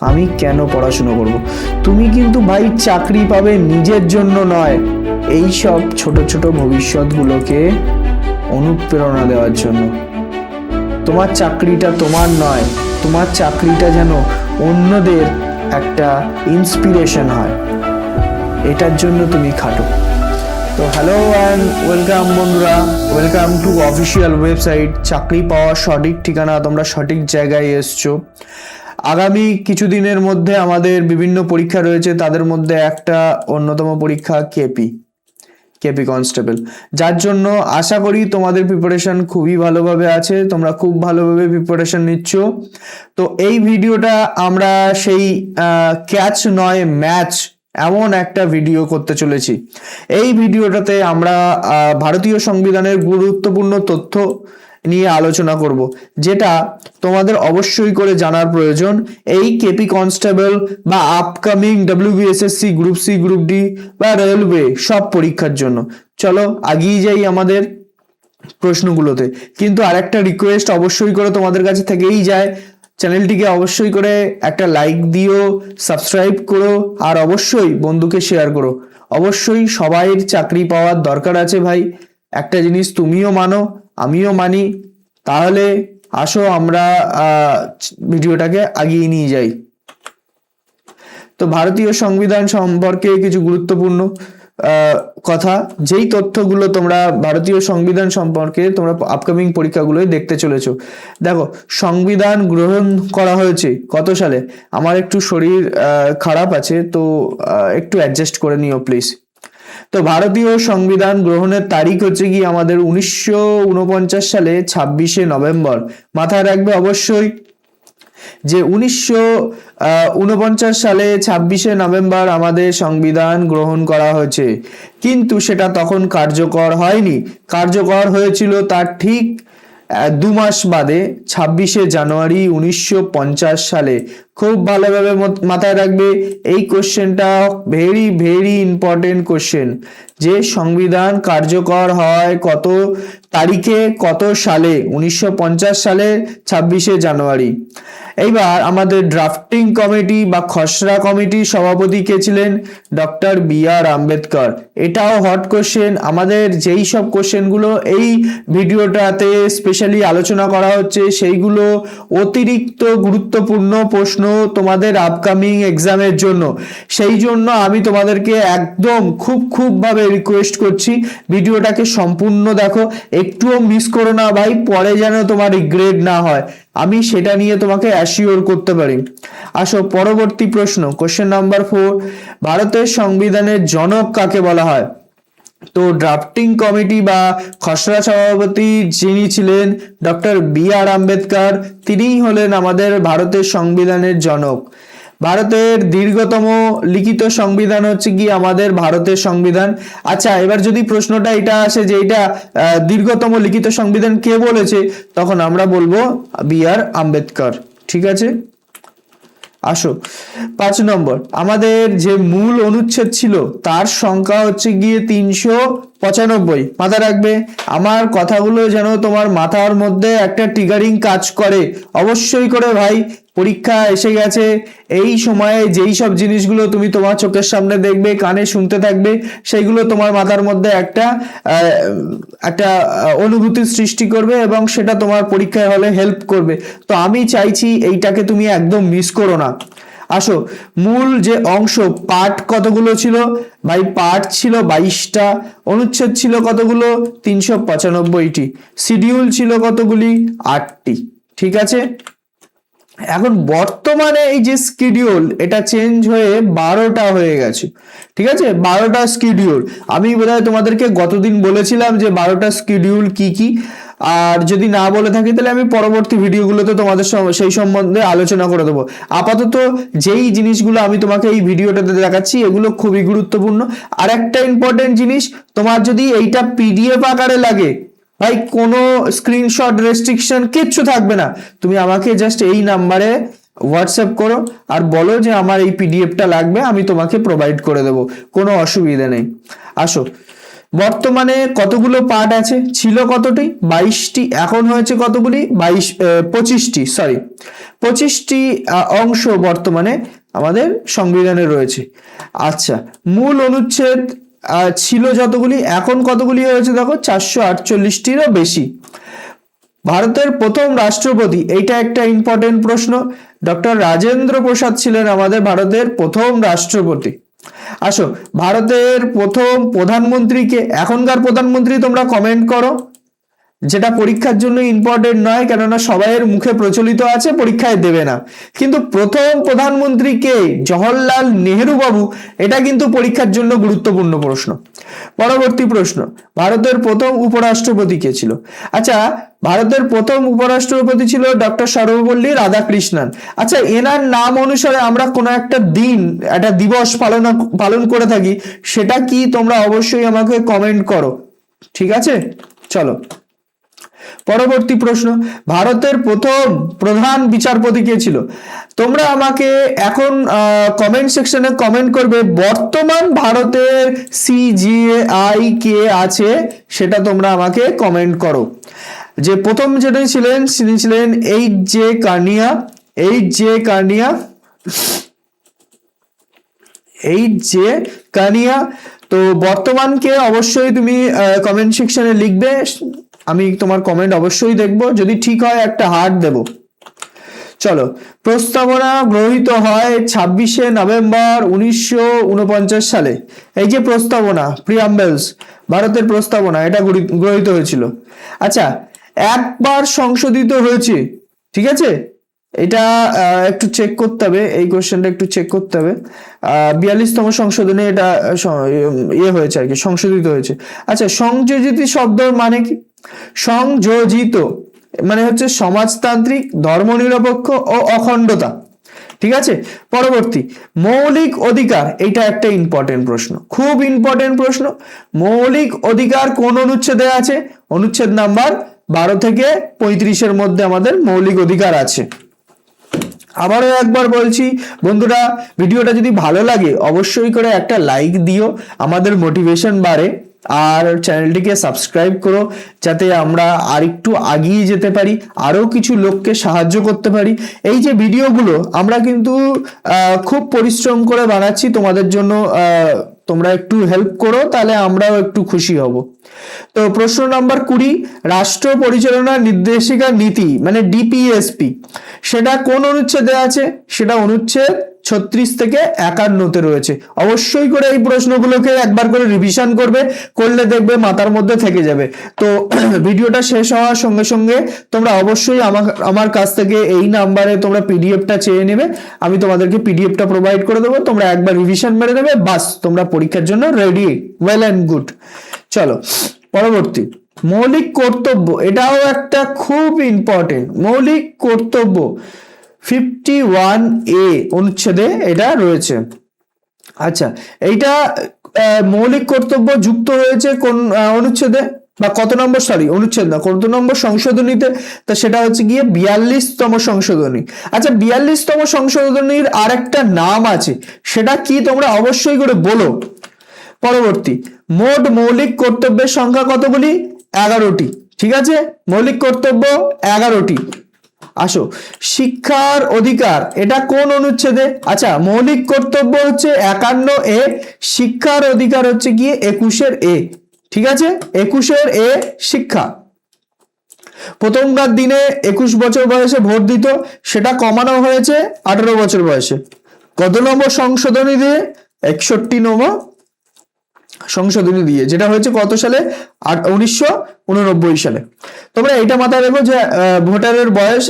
আমি কেন পড়াশুনো করব? তুমি কিন্তু ভাই চাকরি পাবে নিজের জন্য নয়। এই সব ছোট ছোট ভবিষ্যৎগুলোকে অনুপ্রেরণা দেওয়ার জন্য। তোমার চাকরিটা তোমার নয়, তোমার চাকরিটা যেন অন্যদের একটা ইন্সপিরেশন হয়। এটার জন্য তুমি খাটো। তো হ্যালো অ্যান্ড ওয়েলকাম বন্ধুরা ওয়েলকাম টু অফিসিয়াল ওয়েবসাইট চাকরি পাওয়ার সঠিক ঠিকানা, তোমরা সঠিক জায়গায় এসছো। আগামী কিছুদিনের মধ্যে আমাদের বিভিন্ন পরীক্ষা রয়েছে, তাদের মধ্যে একটা অন্যতম পরীক্ষা কেপি কেপি কনস্টেবল যার জন্য আশা করি তোমাদের প্রিপারেশন খুবই ভালোভাবে আছে, তোমরা খুব ভালোভাবে প্রিপারেশন নিচ্ছ। তো এই ভিডিওটা আমরা সেই ক্যাচ নয় ম্যাচ এমন একটা ভিডিও করতে চলেছি। এই ভিডিওটাতে আমরা ভারতীয় সংবিধানের গুরুত্বপূর্ণ তথ্য নিয়ে আলোচনা করব, যেটা তোমাদের অবশ্যই করে জানার প্রয়োজন। এই কেপি কনস্টেবল বা upcoming WBSSC group C group D বা রেলওয়ে সব পরীক্ষার জন্য। চলো আগিয়ে যাই আমাদের প্রশ্নগুলোতে। কিন্তু আরেকটা রিকোয়েস্ট অবশ্যই করে তোমাদের কাছে থেকেই যায়। চ্যানেলটিকে অবশ্যই করে একটা লাইক দিও সাবস্ক্রাইব করো, আর অবশ্যই বন্ধুকে শেয়ার করো। অবশ্যই সবাইয়ের চাকরি পাওয়ার দরকার আছে ভাই। একটা জিনিস তুমিও মানো আমিও মানি, তাহলে আসো আমরা ভিডিওটাকে আগিয়ে নিয়ে যাই। তো ভারতীয় সংবিধান সম্পর্কে কিছু গুরুত্বপূর্ণ কথা, যেই তথ্যগুলো তোমরা ভারতীয় সংবিধান সম্পর্কে তোমরা আপকামিং পরীক্ষাগুলোয় দেখতে চলেছো। দেখো, সংবিধান গ্রহণ করা হয়েছে কত সালে? আমার একটু শরীর খারাপ আছে, তো একটু অ্যাডজাস্ট করে নিও প্লিজ তো ভারতীয় সংবিধান গ্রহণের তারিখ হচ্ছে কি আমাদের উনিশশো উনপঞ্চাশ সালে ছাব্বিশে নভেম্বর। মাথায় রাখবে অবশ্যই যে উনিশশো উনপঞ্চাশ সালে ছাব্বিশে নভেম্বর আমাদের সংবিধান গ্রহণ করা হয়েছে। কিন্তু সেটা তখন কার্যকর হয়নি। কার্যকর হয়েছিল তার ঠিক দু মাস বাদে ছাব্বিশে জানুয়ারি উনিশশো পঞ্চাশ সালে খুব ভালোভাবে মাথায় রাখবে। এই কোশ্চেনটা ভেরি ভেরি ইম্পর্টেন্ট কোশ্চেন যে সংবিধান কার্যকর হয় কত তারিখে, কত সালে? উনিশশো পঞ্চাশ সালে, ছাব্বিশে জানুয়ারি। এইবার আমাদের ড্রাফটিং কমিটি বা খসড়া কমিটির সভাপতি কে ছিলেন ডক্টর বি আর আম্বেদকর। এটাও হট কোশ্চেন আমাদের যেই সব কোশ্চেনগুলো এই ভিডিওটাতে স্পেশালি আলোচনা করা হচ্ছে, সেইগুলো অতিরিক্ত গুরুত্বপূর্ণ প্রশ্ন তোমাদের আপকামিং এক্সামের জন্য। সেই জন্য আমি তোমাদেরকে একদম খুব খুব ভাবে রিকোয়েস্ট করছি। ভিডিওটাকে সম্পূর্ণ দেখো। একটুও মিস করো না ভাই, পরে যেন তোমার রিগ্রেট না হয়। আমি সেটা নিয়ে তোমাকে অ্যাসিওর করতে পারি। আসো, পরবর্তী প্রশ্ন। কোশ্চেন নাম্বার ফোর ভারতের সংবিধানের জনক কাকে বলা হয়? তো ড্রাফটিং কমিটি বা খসড়া সভাপতি যিনি ছিলেন ডক্টর বি আর আম্বেদকর, তিনিই হলেন আমাদের ভারতের সংবিধানের জনক। ভারতের দীর্ঘতম লিখিত সংবিধান হচ্ছে কি আমাদের ভারতের সংবিধান। আচ্ছা এবার যদি প্রশ্নটা এটা আসে যে এটা দীর্ঘতম লিখিত সংবিধান কে বলেছে, তখন আমরা বলব বি আর আম্বেদকর। ঠিক আছে? আসো। পাঁচ নম্বর, আমাদের যে মূল অনুচ্ছেদ ছিল, তার সংখ্যা হচ্ছে গিয়ে তিনশো পঁচানব্বই। মাথা রাখবে, আমার কথাগুলো যেন তোমার মাথার মধ্যে একটা ট্রিগারিং কাজ করে। অবশ্যই করে ভাই পরীক্ষা এসে গেছে। এই সময়ে যেই সব জিনিসগুলো তুমি তোমার চোখের সামনে দেখবে, কানে শুনতে থাকবে, সেইগুলো তোমার মাথার মধ্যে একটা একটা অনুভূতির সৃষ্টি করবে এবং সেটা তোমার পরীক্ষায় হলে হেল্প করবে। তো আমি চাইছি এইটাকে তুমি একদম মিস করো না। আসো, মূল যে অংশ পার্ট কতগুলো ছিল? ভাই পার্ট ছিল বাইশটা, অনুচ্ছেদ ছিল কতগুলো? তিনশো পঁচানব্বইটি। শিডিউল ছিল কতগুলি? আটটি। ঠিক আছে? এখন বর্তমানে এই যে স্কিডিউল এটা চেঞ্জ হয়ে বারোটা হয়ে গেছে। ঠিক আছে? বারোটা স্কিডিউল আমি বোধহয় তোমাদেরকে গতদিন বলেছিলাম যে বারোটা স্কিডিউল কি কি। আর যদি না বলে থাকি, তাহলে আমি পরবর্তী ভিডিওগুলোতে তোমাদের সেই সম্বন্ধে আলোচনা করে দেবো। আপাতত যেই জিনিসগুলো আমি তোমাকে এই ভিডিওটাতে দেখাচ্ছি, এগুলো খুবই গুরুত্বপূর্ণ। আর একটা ইম্পর্টেন্ট জিনিস, তোমার যদি এইটা পিডিএফ আকারে লাগে ভাই, কোনো স্ক্রিনশট রেস্ট্রিকশন কিচ্ছু থাকবে না। তুমি আমাকে জাস্ট এই নাম্বারে হোয়াটসঅ্যাপ করো আর বলো যে আমার এই পিডিএফটা লাগবে, আমি তোমাকে প্রোভাইড করে দেবো। কোনো অসুবিধা নেই। আসো। বর্তমানে কতগুলো পার্ট আছে? ছিল কতটি? বাইশটি। এখন হয়েছে কতগুলি? বাইশ পঁচিশটি সরি পঁচিশটি অংশ বর্তমানে আমাদের সংবিধানে রয়েছে। আচ্ছা মূল অনুচ্ছেদ ছিল যতগুলি, এখন কতগুলি হয়েছে দেখো? চারশো আটচল্লিশটিরও বেশি। ভারতের প্রথম রাষ্ট্রপতি, এইটা একটা ইম্পর্টেন্ট প্রশ্ন। ডক্টর রাজেন্দ্র প্রসাদ ছিলেন আমাদের ভারতের প্রথম রাষ্ট্রপতি। আসো, ভারতের প্রথম প্রধানমন্ত্রীকে, এখনকার প্রধানমন্ত্রী তোমরা কমেন্ট করো। যেটা পরীক্ষার জন্য ইম্পর্টেন্ট নয়, কেননা সবাইয়ের মুখে প্রচলিত আছে, পরীক্ষায় দেবে না। কিন্তু প্রথম প্রধানমন্ত্রী কে? জওহরলাল নেহেরু বাবু, এটা কিন্তু পরীক্ষার জন্য গুরুত্বপূর্ণ প্রশ্ন। পরবর্তী প্রশ্ন, ভারতের প্রথম উপরাষ্ট্রপতি কে ছিল? আচ্ছা ভারতের প্রথম উপরাষ্ট্রপতি ছিল ডক্টর সর্বপল্লী রাধাকৃষ্ণন। আচ্ছা এনার নাম অনুসারে আমরা কোনো একটা দিন, একটা দিবস পালন পালন করে থাকি, সেটা কি তোমরা অবশ্যই আমাকে কমেন্ট করো। ঠিক আছে? চলো। পরবর্তী প্রশ্ন, ভারতের প্রথম প্রধান বিচারপতি কে ছিল? তোমরা আমাকে এখন কমেন্ট সেকশনে কমেন্ট করবে, বর্তমান ভারতের সিজিআই কে আছে, সেটা তোমরা আমাকে কমেন্ট করো। যে প্রথম যেটা ছিলেন, তিনি ছিলেন H J Kania H J Kania H J Kania তো বর্তমানকে অবশ্যই তুমি কমেন্ট সেকশনে লিখবে। আমি তোমার কমেন্ট অবশ্যই দেখব। যদি ঠিক হয়, একটা হার্ট দেব। চলো, প্রস্তাবনা গ্রহীত হয় ছাব্বিশে নভেম্বর উনিশশো উনপঞ্চাশ সালে। এই যে প্রস্তাবনা প্রিয়াম্বেলস ভারতের প্রস্তাবনা, এটা গ্রহীত হয়েছিল। আচ্ছা একবার সংশোধিত হয়েছে, ঠিক আছে? এটা একটু চেক করতে হবে, এই কোশ্চেনটা একটু চেক করতে হবে। বিয়াল্লিশতম সংশোধনে এটা ইয়ে হয়েছে আর কি, সংশোধিত হয়েছে। আচ্ছা সংযোজিত শব্দর মানে কি? সংযোজিত মানে হচ্ছে সমাজতান্ত্রিক, ধর্মনিরপেক্ষ ও অখণ্ডতা। ঠিক আছে? পরবর্তী, মৌলিক অধিকার এটা একটা ইম্পর্টেন্ট প্রশ্ন। খুব ইম্পর্টেন্ট প্রশ্ন। মৌলিক অধিকার কোন অনুচ্ছেদে আছে? অনুচ্ছেদ নাম্বার বারো থেকে পঁয়ত্রিশের মধ্যে আমাদের মৌলিক অধিকার আছে। আবারও একবার বলছি, বন্ধুরা, ভিডিওটা যদি ভালো লাগে, অবশ্যই করে একটা লাইক দিও। আমাদের মোটিভেশন বাড়ে। আর চ্যানেলটিকে সাবস্ক্রাইব করো, যাতে আমরা আরেকটু আগিয়ে যেতে পারি, আরও কিছু লোককে সাহায্য করতে পারি। এই যে ভিডিওগুলো, আমরা কিন্তু খুব পরিশ্রম করে বানাচ্ছি। তোমাদের জন্য তোমরা একটু হেল্প করো, তাহলে আমরাও একটু খুশি হব। তো প্রশ্ন নাম্বার কুড়ি, রাষ্ট্র পরিচালনা নির্দেশিকা নীতি মানে ডিপিএসপি সেটা কোন অনুচ্ছেদে আছে? সেটা অনুচ্ছেদ ছত্রিশ থেকে একান্নতে রয়েছে। অবশ্যই করে এই প্রশ্নগুলোকে একবার করে রিভিশন করবে, করলে দেখবে মাথার মধ্যে থেকে যাবে। তো ভিডিওটা শেষ হওয়ার সঙ্গে সঙ্গে তোমরা অবশ্যই আমার আমার কাছ থেকে এই নাম্বারে তোমরা পিডিএফটা চেয়ে নেবে। আমি তোমাদেরকে পিডিএফটা প্রোভাইড করে দেবো, তোমরা একবার রিভিশন মেরে নেবে, বাস তোমরা পরীক্ষার জন্য রেডি ওয়েল অ্যান্ড গুড চলো, পরবর্তী। মৌলিক কর্তব্য, এটাও একটা খুব ইম্পর্টেন্ট মৌলিক কর্তব্য। ফিফটি ওয়ান এ অনুচ্ছেদে এটা রয়েছে। আচ্ছা এইটা মৌলিক কর্তব্য যুক্ত হয়েছে কোন অনুচ্ছেদে? বা কত নম্বর সরি অনুচ্ছেদ না, কত নম্বর সংশোধনীতে? তা সেটা হচ্ছে গিয়ে বিয়াল্লিশতম সংশোধনী। আচ্ছা বিয়াল্লিশতম সংশোধনীর আরেকটা নাম আছে, সেটা কি তোমরা অবশ্যই করে বলো। পরবর্তী, মোট মৌলিক কর্তব্যের সংখ্যা কতগুলি? এগারোটি, ঠিক আছে? মৌলিক কর্তব্য এগারোটি। আসো, শিক্ষার অধিকার, এটা কোন অনুচ্ছেদে? আচ্ছা মৌলিক কর্তব্য হচ্ছে একান্ন এ, শিক্ষার অধিকার হচ্ছে গিয়ে একুশের এ, ঠিক আছে? একুশের এ, শিক্ষা। প্রথমকার দিনে একুশ বছর বয়সে ভোট দিত, সেটা কমানো হয়েছে আঠারো বছর বয়সে। কত নম্বর সংশোধনী দিয়ে? একষট্টি নম্বর। সংশোধনী দিয়ে, যেটা হয়েছে কত সালে? উনিশশো উননব্বই সালে। তোমরা এটা মাথায় রেখো যে ভোটারের বয়স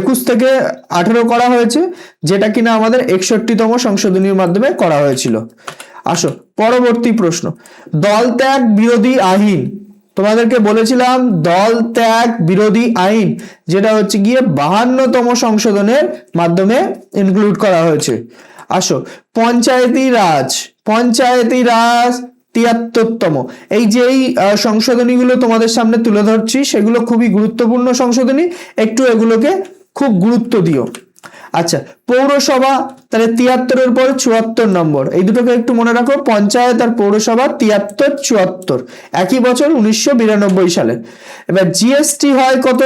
একুশ থেকে আঠেরো করা হয়েছে, যেটা কিনা আমাদের একষট্টিতম সংশোধনীর মাধ্যমে করা হয়েছিল। আসো, পরবর্তী প্রশ্ন। দল ত্যাগ বিরোধী আইন। তোমাদেরকে বলেছিলাম, দল ত্যাগ বিরোধী আইন, যেটা হচ্ছে গিয়ে বাহান্নতম সংশোধনের মাধ্যমে ইনক্লুড করা হয়েছে। আসো, পঞ্চায়েতি রাজ। পঞ্চায়েতি রাজ তিয়াত্তরতম। এই যে এই সংশোধনীগুলো তোমাদের সামনে তুলে ধরছি, সেগুলো খুবই গুরুত্বপূর্ণ সংশোধনী। একটু এগুলোকে খুব গুরুত্ব দিও। আচ্ছা পৌরসভা, তাহলে তিয়াত্তরের পর চুয়াত্তর নম্বর। এই দুটোকে একটু মনে রাখো, পঞ্চায়েত আর পৌরসভা তিয়াত্তর, চুয়াত্তর। একই বছর উনিশশো বিরানব্বই সালে। এবার জিএসটি হয় কত?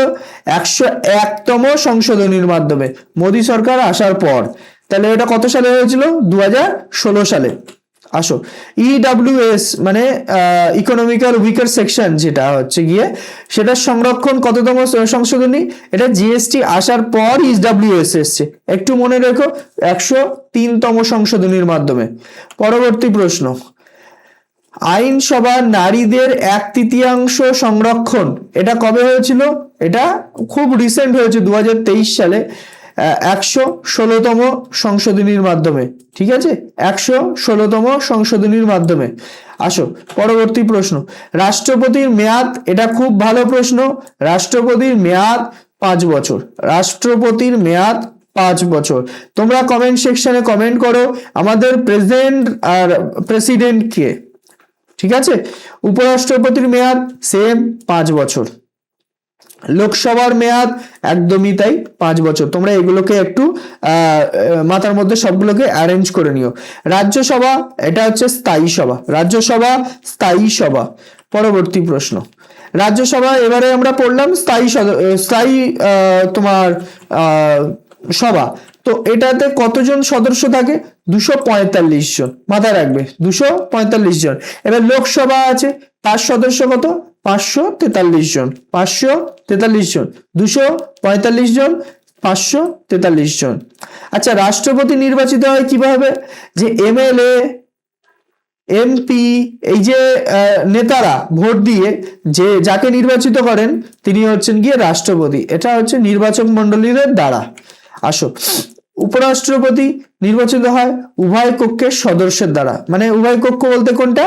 একশো একতম সংশোধনীর মাধ্যমে। মোদী সরকার আসার পর। তাহলে এটা কত সালে হয়েছিল? দু হাজার ষোলো সালে। আসো ইডাব্লিউএস মানে ইকোনমিক্যাল উইকার সেকশন যেটা হচ্ছে গিয়ে, সেটা সংরক্ষণ কততম সংশোধনী? এটা জিএসটি আসার পর ইডাব্লিউএস এসছে। একটু মনে রেখো, একশো তিনতম সংশোধনীর মাধ্যমে। পরবর্তী প্রশ্ন। আইনসভা নারীদের এক তৃতীয়াংশ সংরক্ষণ, এটা কবে হয়েছিল? এটা খুব রিসেন্ট হয়েছে, দু হাজার তেইশ সালে। একশো ষোলোতম সংশোধনীর মাধ্যমে, ঠিক আছে? একশো ষোলোতম সংশোধনীর মাধ্যমে। আসো, পরবর্তী প্রশ্ন। রাষ্ট্রপতির মেয়াদ, এটা খুব ভালো প্রশ্ন। রাষ্ট্রপতির মেয়াদ পাঁচ বছর। রাষ্ট্রপতির মেয়াদ পাঁচ বছর। তোমরা কমেন্ট সেকশনে কমেন্ট করো, আমাদের প্রেসিডেন্ট আর প্রেসিডেন্ট কে। ঠিক আছে? উপরাষ্ট্রপতির মেয়াদ সেম পাঁচ বছর। লোকসভার মেয়াদ একদমই তাই, পাঁচ বছর। তোমরা এগুলোকে একটু মাথার মধ্যে সবগুলোকে অ্যারেঞ্জ করে নিও। রাজ্যসভা, এটা হচ্ছে স্থায়ী সভা। রাজ্যসভা, স্থায়ী সভা। পরবর্তী প্রশ্ন। রাজ্যসভা, এবারে আমরা পড়লাম স্থায়ী স্থায়ী তোমার সভা। তো এটাতে কতজন সদস্য থাকে? দুশো পঁয়তাল্লিশ জন। মাথায় রাখবে, দুশো পঁয়তাল্লিশ জন। এবার লোকসভা আছে, তার সদস্য কত? পাঁচশো তেতাল্লিশ জন, পাঁচশো তেতাল্লিশ জন, দুশো পঁয়তাল্লিশ জন, পাঁচশো তেতাল্লিশ জন। আচ্ছা রাষ্ট্রপতি নির্বাচিত হয় কীভাবে? যে এমএলএ এমপি এই যে নেতারা ভোট দিয়ে যে যাকে নির্বাচিত করেন, তিনি হচ্ছেন গিয়ে রাষ্ট্রপতি। এটা হচ্ছে নির্বাচক মণ্ডলীর দ্বারা। আসো। উপরাষ্ট্রপতি নির্বাচিত হয় উভয় কক্ষের সদস্যের দ্বারা। মানে উভয় কক্ষ বলতে কোনটা?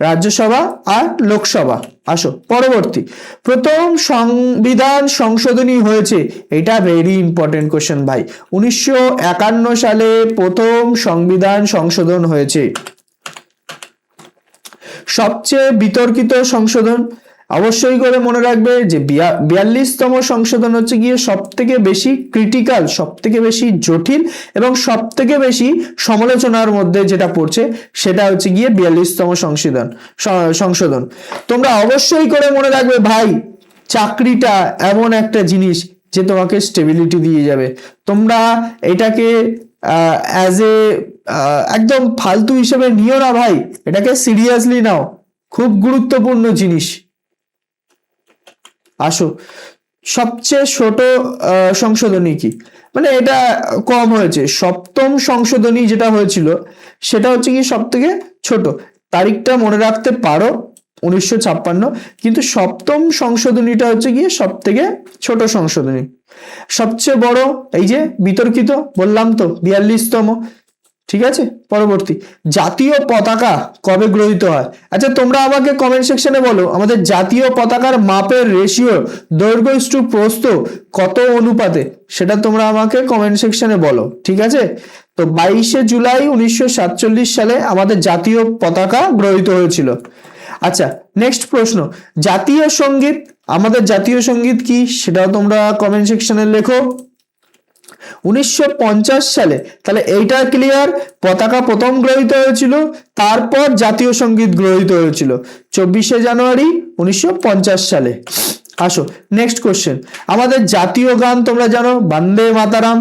রাজ্যসভা আর লোকসভা। আসো, পরবর্তী। প্রথম সংবিধান সংশোধনী হয়েছে। এটা ভেরি ইম্পর্টেন্ট কোশ্চেন ভাই। উনিশশো একান্ন সালে প্রথম সংবিধান সংশোধন হয়েছে। সবচেয়ে বিতর্কিত সংশোধন অবশ্যই করে মনে রাখবে যে বিয়া- বিয়াল্লিশতম সংশোধন হচ্ছে গিয়ে সব থেকে বেশি ক্রিটিক্যাল সব থেকে বেশি জটিল এবং সব থেকে বেশি সমালোচনার মধ্যে যেটা পড়ছে সেটা হচ্ছে গিয়ে বিয়াল্লিশতম সংশোধন সংশোধন। তোমরা অবশ্যই করে মনে রাখবে ভাই, চাকরিটা এমন একটা জিনিস যে তোমাকে স্টেবিলিটি দিয়ে যাবে। তোমরা এটাকে অ্যাজ এ একদম ফালতু হিসেবে নিও না ভাই, এটাকে সিরিয়াসলি নাও। খুব গুরুত্বপূর্ণ জিনিস। আসো সবচেয়ে ছোট সংশোধনী কি? মানে এটা কম হয়েছে। সপ্তম সংশোধনী যেটা হয়েছিল, সেটা হচ্ছে কি সব থেকে ছোট। তারিখটা মনে রাখতে পারো, উনিশশো ছাপ্পান্ন, কিন্তু সপ্তম সংশোধনীটা হচ্ছে গিয়ে সব থেকে ছোট সংশোধনী। সবচেয়ে বড়, এই যে বিতর্কিত, বললাম তো, বিয়াল্লিশতম। ঠিক আছে? পরবর্তী। জাতীয় পতাকা কবে গ্রহীত হয়? আচ্ছা তোমরা আমাকে কমেন্ট সেকশনে বলো, আমাদের জাতীয় পতাকার মাপের রেশিও দৈর্ঘ্য ইস্টু প্রস্থ কত অনুপাতে? সেটা তোমরা আমাকে কমেন্ট সেকশনে বলো, ঠিক আছে? তো বাইশে জুলাই উনিশশো সাতচল্লিশ সালে আমাদের জাতীয় পতাকা গ্রহীত হয়েছিল। আচ্ছা নেক্সট প্রশ্ন। জাতীয় সংগীত, আমাদের জাতীয় সংগীত কি? সেটাও তোমরা কমেন্ট সেকশনে লেখো। উনিশশো পঞ্চাশ সালে, তাহলে এইটা ক্লিয়ার পতাকা প্রথম গ্রহীত হয়েছিল, তারপর জাতীয় সংগীত গ্রহীত হয়েছিল, চব্বিশে জানুয়ারি উনিশশো পঞ্চাশ সালে। আসো নেক্সট কোশ্চেন আমাদের জাতীয় গান তোমরা জানো, বন্দে মাতারাম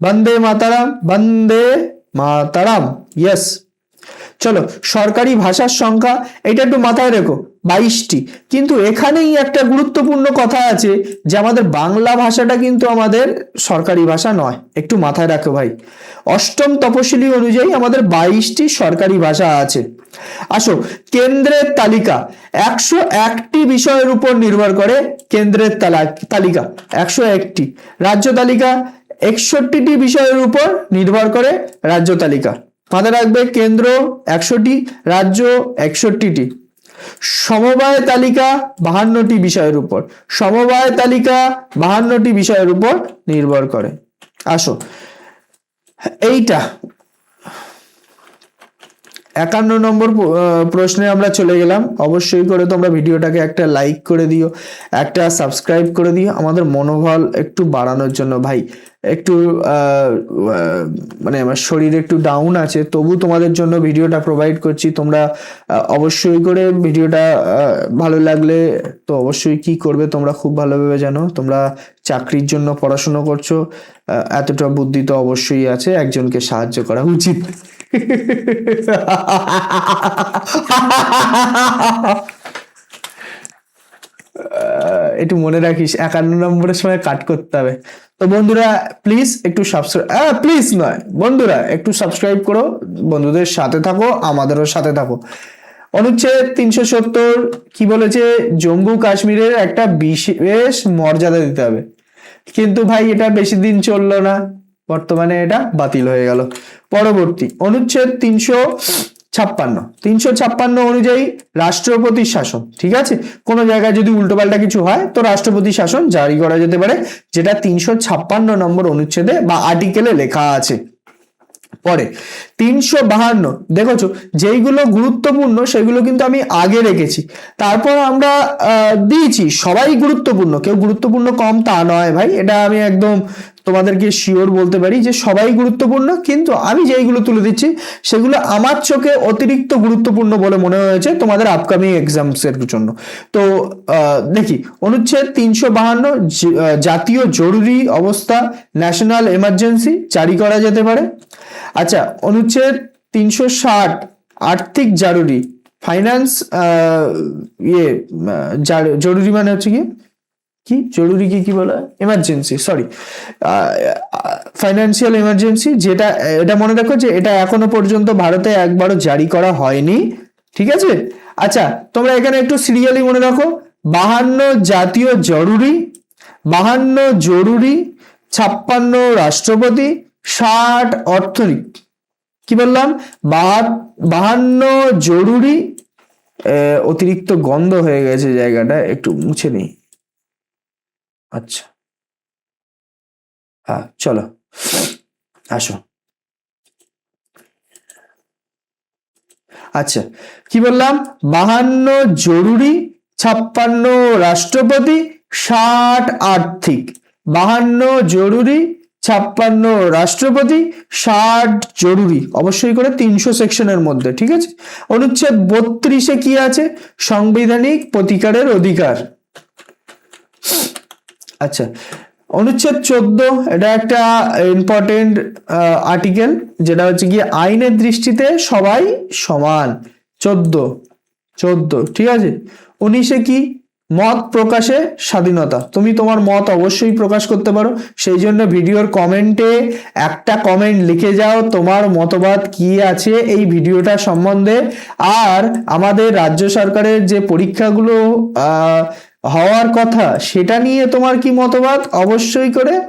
বন্দে মাতারাম বন্দে মাতারাম ইয়েস চলো, সরকারি ভাষার সংখ্যা এটা একটু মাথায় রেখো। বাইশটি। কিন্তু এখানেই একটা গুরুত্বপূর্ণ কথা আছে যে আমাদের বাংলা ভাষাটা কিন্তু আমাদের সরকারি ভাষা নয়। একটু মাথায় রাখো ভাই। অষ্টম তপশিলি অনুযায়ী আমাদের বাইশটি সরকারি ভাষা আছে। আসো, কেন্দ্রের তালিকা। একশো একটি বিষয়ের উপর নির্ভর করে কেন্দ্রের তালিকা। একশো একটি। রাজ্য তালিকা। একষট্টিটি বিষয়ের উপর নির্ভর করে রাজ্য তালিকা। মাথায় রাখবে, কেন্দ্র একশোটি, রাজ্য একষট্টিটি। সমবায় তালিকা বাহান্নটি বিষয়ের উপর। সমবায় তালিকা বাহান্নটি বিষয়ের উপর নির্ভর করে। আসো। এইটা একান্ন নম্বর প্রশ্নে আমরা চলে গেলাম। অবশ্যই করে তোমরা ভিডিওটাকে একটা লাইক করে দিও, একটা সাবস্ক্রাইব করে দিও। আমাদের মনোবল একটু বাড়ানোর জন্য ভাই, একটু মানে আমার শরীর একটু ডাউন আছে, তবু তোমাদের জন্য ভিডিওটা প্রোভাইড করছি। তোমরা অবশ্যই করে ভিডিওটা ভালো লাগলে তো অবশ্যই কি করবে তোমরা খুব ভালোভাবে জানো। তোমরা চাকরির জন্য পড়াশুনো করছ এতটা বুদ্ধি তো অবশ্যই আছে, একজনকে সাহায্য করা উচিত। একটু মনে রাখিস, একান্ন নম্বরের সময় কাট করতে হবে। তো বন্ধুরা প্লিজ একটু সাবস্ক্রাইব প্লিজ নয়, বন্ধুরা, একটু সাবস্ক্রাইব করো, বন্ধুদের সাথে থাকো, আমাদেরও সাথে থাকো। অনুচ্ছেদ তিনশো সত্তর, কি বলেছে? জম্মু কাশ্মীরের একটা বিশেষ মর্যাদা দিতে হবে। কিন্তু ভাই, এটা বেশি দিন চলল না, বর্তমানে এটা বাতিল হয়ে গেল। পরবর্তী অনুচ্ছেদ তিনশো ছাপ্পান্ন। তিনশো ছাপ্পান্ন অনুযায়ী রাষ্ট্রপতির শাসন, ঠিক আছে? কোনো জায়গায় যদি উল্টোপাল্টা কিছু হয়, তো রাষ্ট্রপতি শাসন জারি করা যেতে পারে, যেটা তিনশো ছাপ্পান্ন নম্বর অনুচ্ছেদে বা আর্টিকেলে লেখা আছে। পরে। তিনশো বাহান্ন, দেখেছ? যেইগুলো গুরুত্বপূর্ণ, সেগুলো কিন্তু আমি আগে রেখেছি। তারপর আমরা দিয়েছি। সবাই গুরুত্বপূর্ণ, কেউ গুরুত্বপূর্ণ কম তা নয় ভাই। এটা আমি একদম তোমাদেরকে শিওর বলতে পারি যে সবাই গুরুত্বপূর্ণ, কিন্তু আমি যেইগুলো তুলে দিচ্ছি, সেগুলো আমার চোখে অতিরিক্ত গুরুত্বপূর্ণ বলে মনে হয়েছে তোমাদের আপকামিং এক্সামস এর জন্য। তো দেখি। অনুচ্ছেদ তিনশো বাহান্ন জাতীয় জরুরি অবস্থা ন্যাশনাল এমার্জেন্সি জারি করা যেতে পারে। আচ্ছা অনুচ্ছেদ তিনশো ষাট, আর্থিক জরুরি ফাইন্যান্স ইয়ে জরুরি মানে হচ্ছে কি? কি? জরুরি কি কি বলা? এমার্জেন্সি সরি ফাইন্যান্সিয়াল এমার্জেন্সি যেটা, এটা মনে রাখো যে এটা এখনও পর্যন্ত ভারতে একবারও জারি করা হয়নি, ঠিক আছে? আচ্ছা তোমরা এখানে একটু সিরিয়ালি মনে রাখো, বাহান্ন জাতীয় জরুরি, বাহান্ন জরুরি, ছাপ্পান্ন রাষ্ট্রপতি ষাট অর্থনীতি। কি বললাম? বাহান্ন জরুরি অতিরিক্ত গন্ধ হয়ে গেছে জায়গাটা, একটু মুছে নিই। আচ্ছা। হ্যাঁ চলো। আসো। আচ্ছা কি বললাম? বাহান্ন জরুরি, ছাপ্পান্ন রাষ্ট্রপতি, ষাট আর্থিক। বাহান্ন জরুরি ছাপ্পান্ন রাষ্ট্রপতি, ষাট জরুরি। অবশ্যই করে তিনশো সেকশনের মধ্যে, ঠিক আছে? অনুচ্ছেদ বত্রিশে কি আছে? সাংবিধানিক প্রতিকারের অধিকার। আচ্ছা অনুচ্ছেদ চোদ্দ, এটা একটা ইম্পর্টেন্ট আর্টিকেল যেটা হচ্ছে কি আইনের দৃষ্টিতে সবাই সমান। চোদ্দ চোদ্দ, ঠিক আছে? উনিশে কি? মত প্রকাশে স্বাধীনতা। তুমি তোমার মত অবশ্যই প্রকাশ করতে পারো। সেই জন্য ভিডিওর কমেন্টে একটা কমেন্ট লিখে যাও তোমার মতবাদ কি আছে এই ভিডিওটা সম্বন্ধে। আর আমাদের রাজ্য সরকারের যে পরীক্ষাগুলো হওয়ার কথা, সেটা নিয়ে তোমার কি মতবাদ? অবশ্যই করে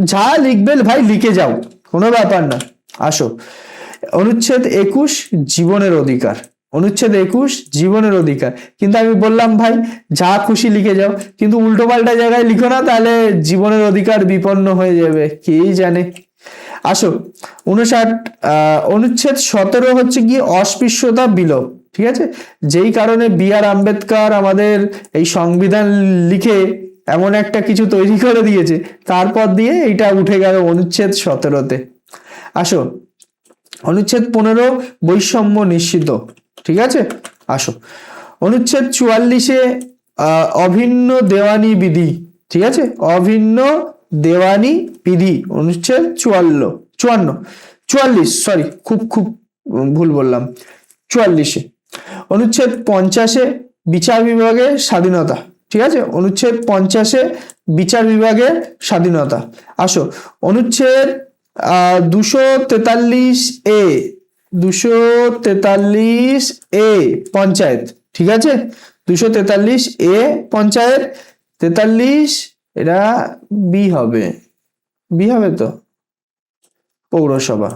যা লিখবে ভাই লিখে যাও। কোনো ব্যাপার না। আসো। অনুচ্ছেদ একুশ, জীবনের অধিকার। অনুচ্ছেদ একুশ, জীবনের অধিকার। কিন্তু আমি বললাম, ভাই, যা খুশি লিখে যাও। কিন্তু উল্টো পাল্টা জায়গায় লিখো না, তাহলে জীবনের অধিকার বিপন্ন হয়ে যাবে। কে জানে? আসো, উনষাট অনুচ্ছেদ সতেরো হচ্ছে কি অস্পৃশ্যতা বিলোপ, ঠিক আছে? যেই কারণে বি আর আম্বেদকর আমাদের এই সংবিধান লিখে এমন একটা কিছু তৈরি করে দিয়েছে, তারপর দিয়ে এটা উঠে গেল অনুচ্ছেদ সতেরোতে। আসো, অনুচ্ছেদ পনেরো, বৈষম্য নিশ্চিত। ঠিক আছে? আসো। অনুচ্ছেদ চুয়াল্লিশে অভিন্ন দেওয়ানি বিধি, ঠিক আছে? অভিন্ন দেওয়ানি বিধি, অনুচ্ছেদ চুয়ান্ন চুয়ান্ন, চুয়াল্লিশ সরি খুব খুব ভুল বললাম। চুয়াল্লিশে। অনুচ্ছেদ পঞ্চাশে, বিচার বিভাগের স্বাধীনতা, ঠিক আছে? অনুচ্ছেদ পঞ্চাশে, বিচার বিভাগের স্বাধীনতা। আসো। অনুচ্ছেদ দুশো তেতাল্লিশ এ দুশো তেতাল্লিশ এ পঞ্চায়েত, ঠিক আছে? দুশো তেতাল্লিশ এ পঞ্চায়েত, তেতাল্লিশ এটা বি হবে। বি হবে তো? পৌরসভা।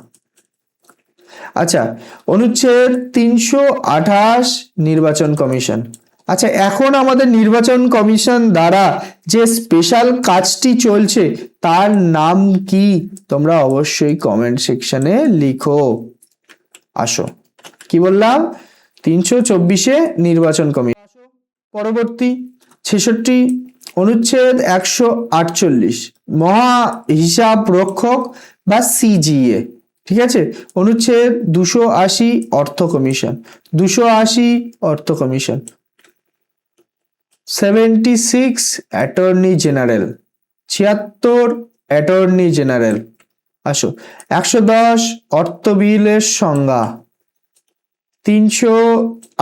আচ্ছা অনুচ্ছেদ তিনশো আঠাশ নির্বাচন কমিশন। আচ্ছা এখন আমাদের নির্বাচন কমিশন দ্বারা যে স্পেশাল কাজটি চলছে, তার নাম কি? তোমরা অবশ্যই কমেন্ট সেকশনে লিখো। আসো। কি বললাম? তিনশো চব্বিশে নির্বাচন কমিশন। পরবর্তী, ছেষট্টি, অনুচ্ছেদ একশো আটচল্লিশ। মহা হিসাব রক্ষক বা সিজিএ ঠিক আছে? অনুচ্ছেদ দুশো আশি অর্থ কমিশন। দুশো আশি অর্থ commission. Seventy six attorney general. ছিয়াত্তর অ্যাটর্নি জেনারেল। আসো। একশো দশ অর্থ বিলের সংজ্ঞা। তিনশো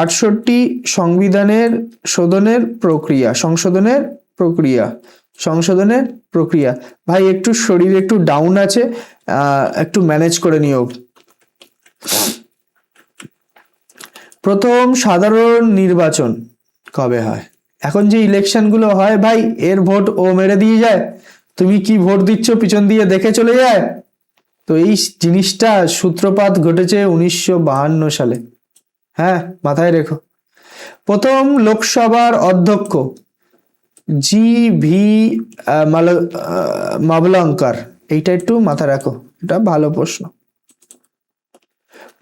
আটষট্টি সংবিধানের শোধনের প্রক্রিয়া, সংশোধনের প্রক্রিয়া সংশোধনের প্রক্রিয়া। ভাই, একটু শরীর একটু ডাউন আছে একটু ম্যানেজ করে নিও। প্রথম সাধারণ নির্বাচন কবে হয়? এখন যে ইলেকশনগুলো হয়, ভাই, এর ভোট ও মেরে দিয়ে যায়। তুমি কি ভোট দিচ্ছ, পিছন দিয়ে দেখে চলে যায়? তো এই জিনিসটা সূত্রপাত ঘটেছে উনিশশো সালে। হ্যাঁ মাথায় রেখো। প্রথম লোকসভার অধ্যক্ষ জি ভি মাবলঙ্কার। এইটা একটু মাথা রাখো, এটা ভালো প্রশ্ন।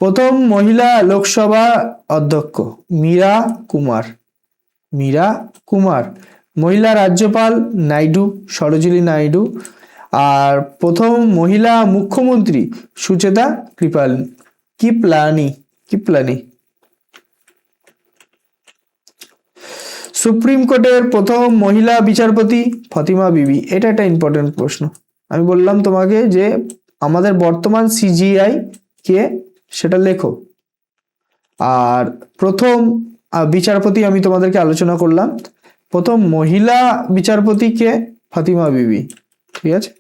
প্রথম মহিলা লোকসভা অধ্যক্ষ মীরা কুমার। মীরা কুমার। মহিলা রাজ্যপাল নাইডু, সরোজিনী নাইডু আর প্রথম মহিলা মুখ্যমন্ত্রী সুচেতা কৃপাল কিপলানি কিপলানি। সুপ্রিম কোর্টের প্রথম মহিলা বিচারপতি ফতিমা বিবি, এটা একটা ইম্পর্টেন্ট প্রশ্ন। আমি বললাম তোমাকে যে আমাদের বর্তমান সিজিআই কে সেটা লেখো। আর প্রথম বিচারপতি আমি তোমাদেরকে আলোচনা করলাম। প্রথম মহিলা বিচারপতি কে? ফাতিমা বিবি। ঠিক আছে?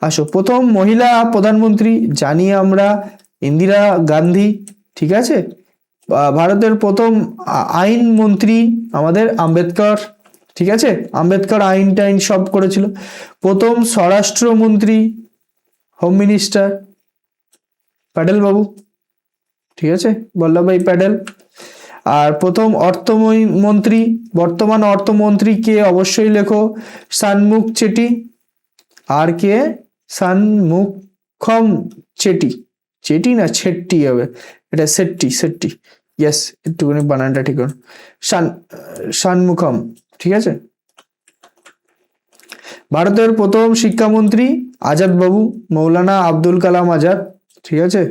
আসো, প্রথম মহিলা প্রধানমন্ত্রী জানি আমরা, ইন্দিরা গান্ধী, ঠিক আছে? ভারতের প্রথম আইন মন্ত্রী আমাদের আম্বেদকর, ঠিক আছে? আম্বেদকর আইন টাইন সব করেছিল। প্রথম স্বরাষ্ট্রমন্ত্রী, হোম মিনিস্টার প্যাটেল বাবু, ঠিক আছে? বল্লভভাই প্যাটেল আর প্রথম অর্থময়- মন্ত্রী, বর্তমান অর্থমন্ত্রী কে অবশ্যই লেখো, সানমুখ চেটি আর কে? সানমুখম চেটি। চেটি না, ছেট্টি হবে। এটা সেট্টি সেট্টি ইয়েস একটুখানি বানানটা ঠিক করুন। সান শানমুখম ঠিক আছে? ভারতের প্রথম শিক্ষামন্ত্রী আজাদ বাবু মৌলানা আব্দুল কালাম আজাদ, ঠিক আছে?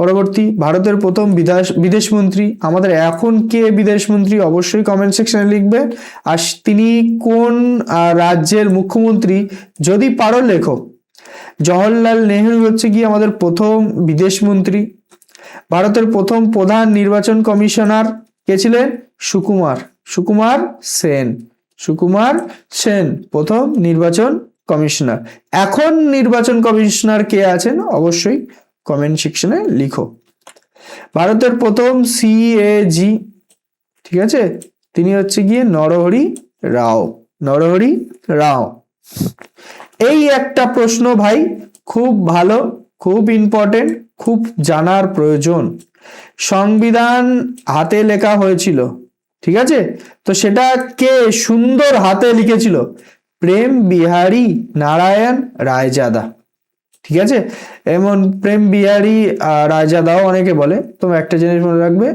পরবর্তী ভারতের প্রথম বিদেশ, বিদেশমন্ত্রী। আমাদের এখন কে বিদেশমন্ত্রী অবশ্যই কমেন্ট সেকশনে লিখবে। আর তিনি কোন রাজ্যের মুখ্যমন্ত্রী যদি পারো লেখো। জওহরলাল নেহরু হচ্ছে কি আমাদের প্রথম বিদেশমন্ত্রী। ভারতের প্রথম প্রধান নির্বাচন কমিশনার কে ছিলেন? সুকুমার। সুকুমার সেন। সুকুমার সেন প্রথম নির্বাচন কমিশনার। এখন নির্বাচন কমিশনার কে আছেন? অবশ্যই কমেন্ট সেকশনে লিখো। ভারতের প্রথম সিএজি ঠিক আছে? তিনি হচ্ছে গিয়ে নরহরি রাও নরহরি রাও। এই একটা প্রশ্ন ভাই, খুব ভালো, খুব ইম্পর্টেন্ট খুব জানার প্রয়োজন। সংবিধান হাতে লেখা হয়েছিল, ঠিক আছে? তো সেটা কে সুন্দর হাতে লিখেছিল? প্রেম বিহারী নারায়ণ রায়জাদা। ঠিক আছে? এমন প্রেম বিহারী রায়জাদাও অনেকে বলে, তোমরা একটা জিনিস মনে রাখবে?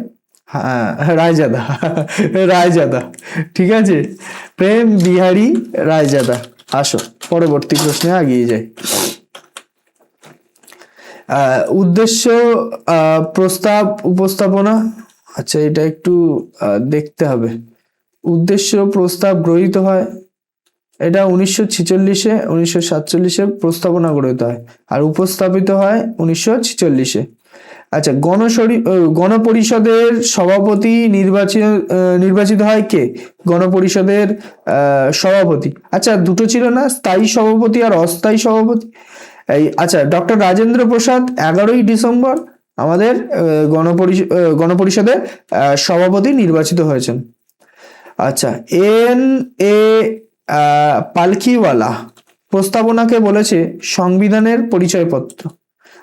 হ্যাঁ রায়জাদা রায়জাদা, ঠিক আছে? প্রেম বিহারী, রায়জাদা, আসো, পরবর্তী প্রশ্নে এগিয়ে যাই। উদ্দেশ্য প্রস্তাব, উপস্থাপনা আচ্ছা এটা একটু দেখতে হবে। উদ্দেশ্য, প্রস্তাব, গ্রহীত হয় এটা উনিশশো ছিচল্লিশে, উনিশশো সাতচল্লিশে প্রস্তাবনা গৃহীত হয় আর উপস্থাপিত হয় উনিশশো ছিচল্লিশে। আচ্ছা গণসরি গণপরিষদের সভাপতি নির্বাচিত নির্বাচিত হয় কে? গণপরিষদের সভাপতি। আচ্ছা দুটো ছিল না? স্থায়ী সভাপতি আর অস্থায়ী সভাপতি। এই আচ্ছা ডক্টর রাজেন্দ্র প্রসাদ এগারোই ডিসেম্বর আমাদের গণপরিষ- গণপরিষদের সভাপতি নির্বাচিত হয়েছেন। আচ্ছা এন, এ পালকিওয়ালা প্রস্তাবনাকে বলেছে সংবিধানের পরিচয়পত্র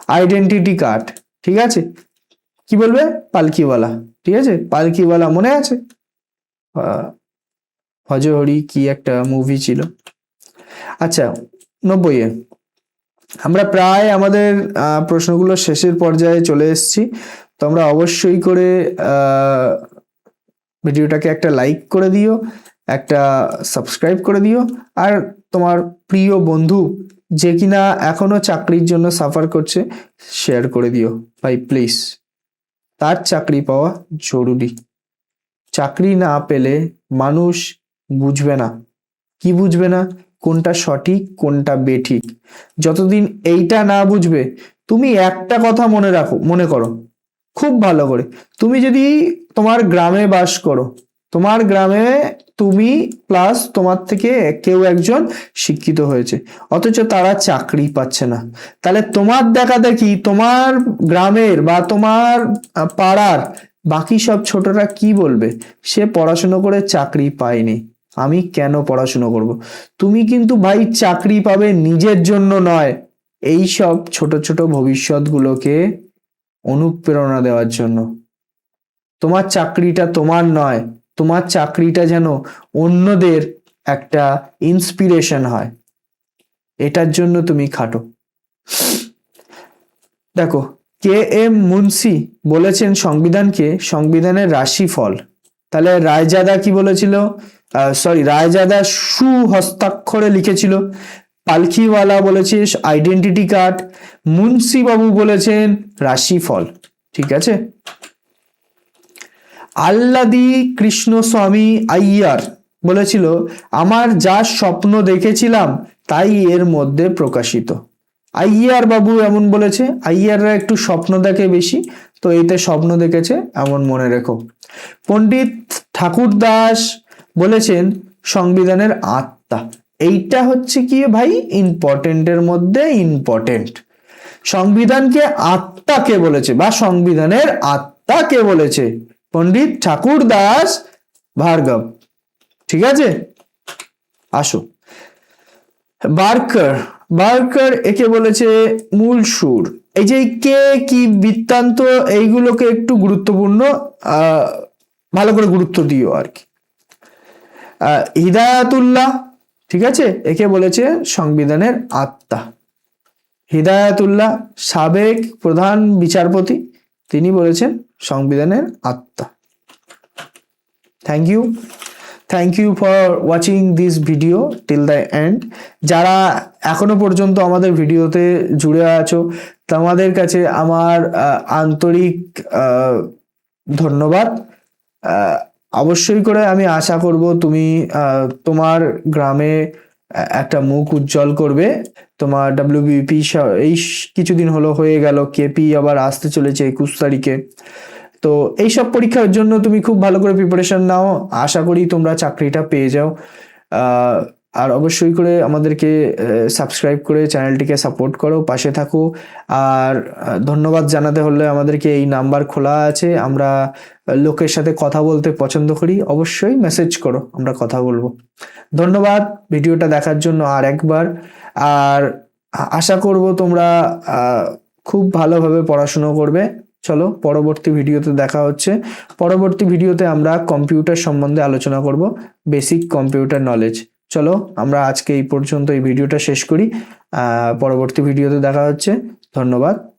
আইডেন্টিটি কার্ড ঠিক আছে? কি বলবে? পালকিওয়ালা ঠিক আছে? পালকিওয়ালা মনে আছে? আহ, ভজহরি কি একটা মুভি ছিল? আচ্ছা নব্বইয়ে আমরা প্রায় আমাদের প্রশ্নগুলো শেষের পর্যায়ে চলে এসেছি। তোমরা অবশ্যই করে ভিডিওটাকে একটা লাইক করে দিও। একটা সাবস্ক্রাইব করে দিও। আর তোমার প্রিয় বন্ধু যে কিনা এখনও চাকরির জন্য সাফার করছে শেয়ার করে দিও। ভাই প্লিজ তার চাকরি পাওয়া জরুরি। চাকরি না পেলে মানুষ বুঝবে না। কি বুঝবে না? কোনটা সঠিক, কোনটা বেঠিক? যতদিন এইটা না বুঝবে, তুমি একটা কথা মনে রাখো, মনে করো। খুব ভালো করে। তুমি যদি তোমার গ্রামে বাস করো, তোমার গ্রামে তুমি প্লাস তোমার থেকে কেউ একজন শিক্ষিত হয়েছে। অথচ তারা চাকরি পাচ্ছে না। তাহলে তোমার দেখা দেখি তোমার গ্রামের বা তোমার পাড়ার বাকি সব ছোটরা কি বলবে? সে পড়াশুনো করে চাকরি পায়নি। আমি কেন পড়াশুনো করব? তুমি কিন্তু ভাই চাকরি পাবে নিজের জন্য নয়। এই সব ছোট ছোট ভবিষ্যৎগুলোকে অনুপ্রেরণা দেওয়ার জন্য। তোমার চাকরিটা তোমার নয়। তোমার চাকরিটা যেন অন্যদের একটা ইন্সপিরেশন হয়। এটার জন্য তুমি খাটো। দেখো, কে এম মুন্সি বলেছেন সংবিধানকে, সংবিধানের রাশিফল। তাহলে রায়জাদা কি বলেছিল? সরি রায়জাদা সুহস্তাক্ষরে লিখেছিল। পালখিওয়ালা বলেছে আইডেন্টিটি কার্ড মুন্সি বাবু বলেছেন রাশিফল। ঠিক আছে? আল্লাদি কৃষ্ণ কৃষ্ণস্বামী আইয়ার বলেছিল, আমার যা স্বপ্ন দেখেছিলাম, তাই এর মধ্যে প্রকাশিত। আইয়ার বাবু এমন বলেছে, আইয়াররা একটু স্বপ্ন দেখে বেশি, তো এতে স্বপ্ন দেখেছে এমন মনে রেখো। পণ্ডিত ঠাকুর দাস বলেছেন, সংবিধানের আত্মা, এইটা হচ্ছে কি ভাই? ইম্পর্টেন্টের মধ্যে ইম্পর্টেন্ট সংবিধানকে আত্মা কে বলেছে বা সংবিধানের আত্মা কে বলেছে। পণ্ডিত ঠাকুর দাস ভার্গব। ঠিক আছে? আসো। বার্কার। বার্কার একে বলেছে মূল সুর। এই যে কে, কি বৃত্তান্ত, এইগুলোকে একটু গুরুত্বপূর্ণ ভালো করে গুরুত্ব দিও আর কি। হিদায়াতুল্লাহ, ঠিক আছে? একে বলেছে সংবিধানের আত্মা। হিদায়াতুল্লাহ, সাবেক প্রধান বিচারপতি। তিনি বলেছেন, সংবিধানের আত্মা। Thank you thank you for watching this video till the end যারা এখনও পর্যন্ত আমাদের ভিডিওতে জুড়ে আছো, তোমাদের কাছে আমার আন্তরিক ধন্যবাদ। অবশ্যই করে আমি আশা করব তুমি তোমার গ্রামে একটা মুখ উজ্জ্বল করবে। তোমার ডাব্লিউবিপি এই কিছুদিন হলো হয়ে গেল কেপি আবার আসতে চলেছে একুশ তারিখে। তো এইসব পরীক্ষার জন্য তুমি খুব ভালো করে প্রিপারেশন নাও। আশা করি তোমরা চাকরিটা পেয়ে যাও। আর অবশ্যই করে আমাদেরকে সাবস্ক্রাইব করে চ্যানেলটিকে সাপোর্ট করো, পাশে থাকো। আর ধন্যবাদ জানাতে হলে আমাদেরকে এই নাম্বার খোলা আছে। আমরা লোকের সাথে কথা বলতে পছন্দ করি, অবশ্যই মেসেজ করো, আমরা কথা বলব। ধন্যবাদ ভিডিওটা দেখার জন্য আর একবার। আর আশা করব তোমরা খুব ভালোভাবে পড়াশুনো করবে। চলো পরবর্তী ভিডিওতে দেখা হচ্ছে। পরবর্তী ভিডিওতে আমরা কম্পিউটার সম্বন্ধে আলোচনা করব বেসিক কম্পিউটার নলেজ চলো আমরা আজকে এই পর্যন্ত এই ভিডিওটা শেষ করি। পরবর্তী ভিডিওতে দেখা হচ্ছে। ধন্যবাদ।